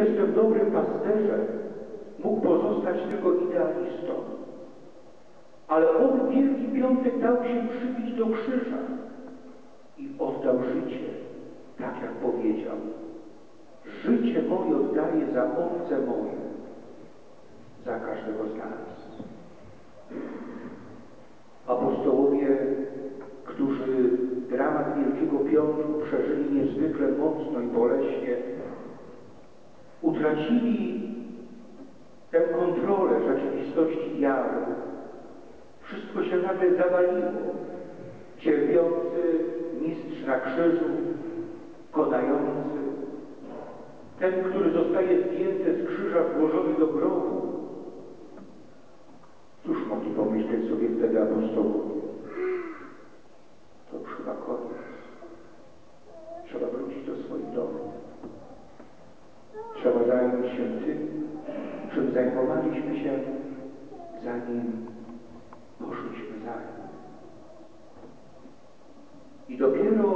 jestem dobrym pasterzem, mógł pozostać tylko idealistą. Ale on w Wielki Piątek dał się przybić do krzyża i oddał życie, tak jak powiedział. Życie moje oddaję za owce moje, za każdego z nas. Apostołowie, którzy dramat Wielkiego Piątku przeżyli niezwykle mocno i boleśnie, utracili tę kontrolę rzeczywistości wiary. Wszystko się nagle zawaliło. Cierpiący mistrz na krzyżu, konający, ten, który zostaje zdjęty z krzyża, włożony do grobu. Cóż mogli pomyśleć sobie wtedy apostołowie? Zajmowaliśmy się, zanim poszliśmy za nim. I dopiero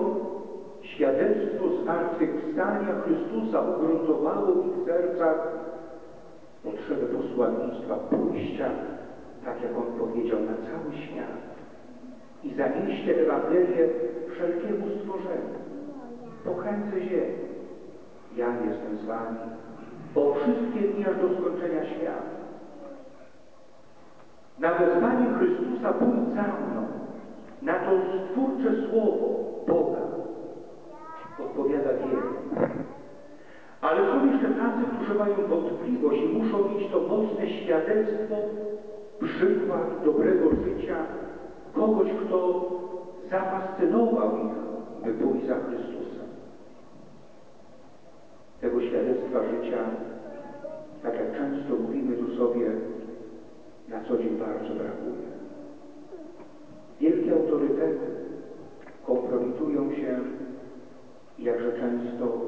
świadectwo zmartwychwstania Chrystusa ugruntowało w ich sercach potrzebę posłannictwa pójścia, tak jak On powiedział, na cały świat i zanieście Ewangelię wszelkiemu stworzeniu, po krańce ziemi. Ja jestem z wami po wszystkie dni aż do skończenia świata. Na wezwanie Chrystusa pójdź za mną, na to stwórcze słowo Boga odpowiada wielu. Ale są jeszcze tacy, którzy mają wątpliwość i muszą mieć to mocne świadectwo, przykład dobrego życia, kogoś, kto zafascynował ich, by pójść za Chrystusem. Świadectwa życia, tak jak często mówimy tu sobie, na co dzień bardzo brakuje. Wielkie autorytety kompromitują się jakże często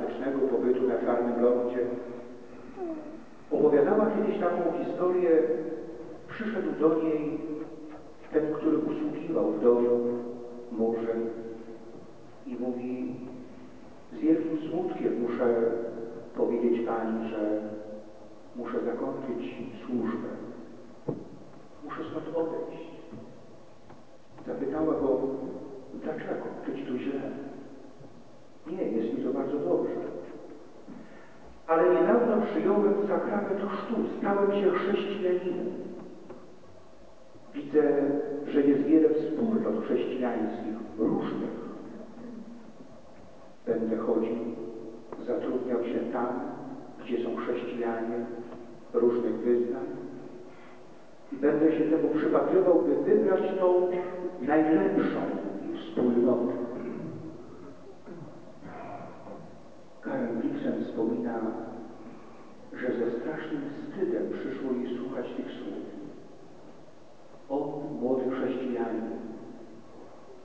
dramatycznego pobytu na Czarnym Lądzie. Opowiadała kiedyś taką historię, przyszedł do niej ten, który usługiwał w domu murzem i mówi z wielkim smutkiem muszę powiedzieć Pani, że muszę zakończyć służbę. Muszę stąd odejść. Zapytała go, dlaczego? Czy ci tu źle? Nie, jest mi to bardzo dobrze. Ale niedawno przyjąłem sakrament chrztu, stałem się chrześcijaninem. Widzę, że jest wiele wspólnot chrześcijańskich, różnych. Będę chodził, zatrudniał się tam, gdzie są chrześcijanie różnych wyznań i będę się temu przypatrywał, by wybrać tą najlepszą wspólnotę. Wspomina, że ze strasznym wstydem przyszło jej słuchać tych słów. O młody chrześcijanin,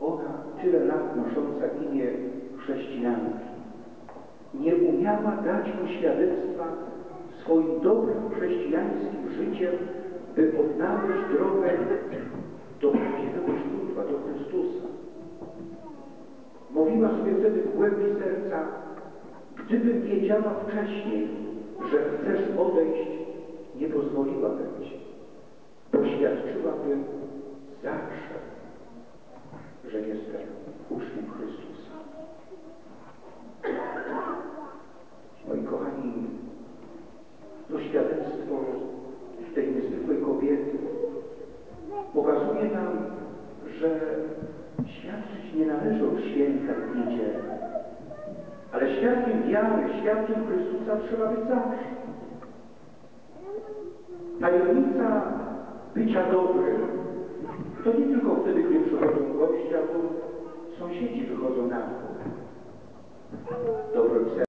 ona tyle lat nosząca imię chrześcijanki, nie umiała dać mu świadectwa swoim dobrym chrześcijańskim życiem, by odnaleźć drogę do prawdziwego źródła, do Chrystusa. Mówiła sobie wtedy w głębi serca, wiedziała wcześniej, że chcesz odejść, nie pozwoliłabym Ci. Poświadczyłabym zawsze, że jestem uczniem Chrystusa. Moi kochani, to świadectwo tej niezwykłej kobiety pokazuje nam, że świadczyć nie należy od święta i niedzieli, ale świadkiem wiary, świadkiem Chrystusa trzeba być zawsze. Tajemnica bycia dobrym to nie tylko wtedy, gdy przychodzą goście albo sąsiedzi wychodzą na dwór. Dobro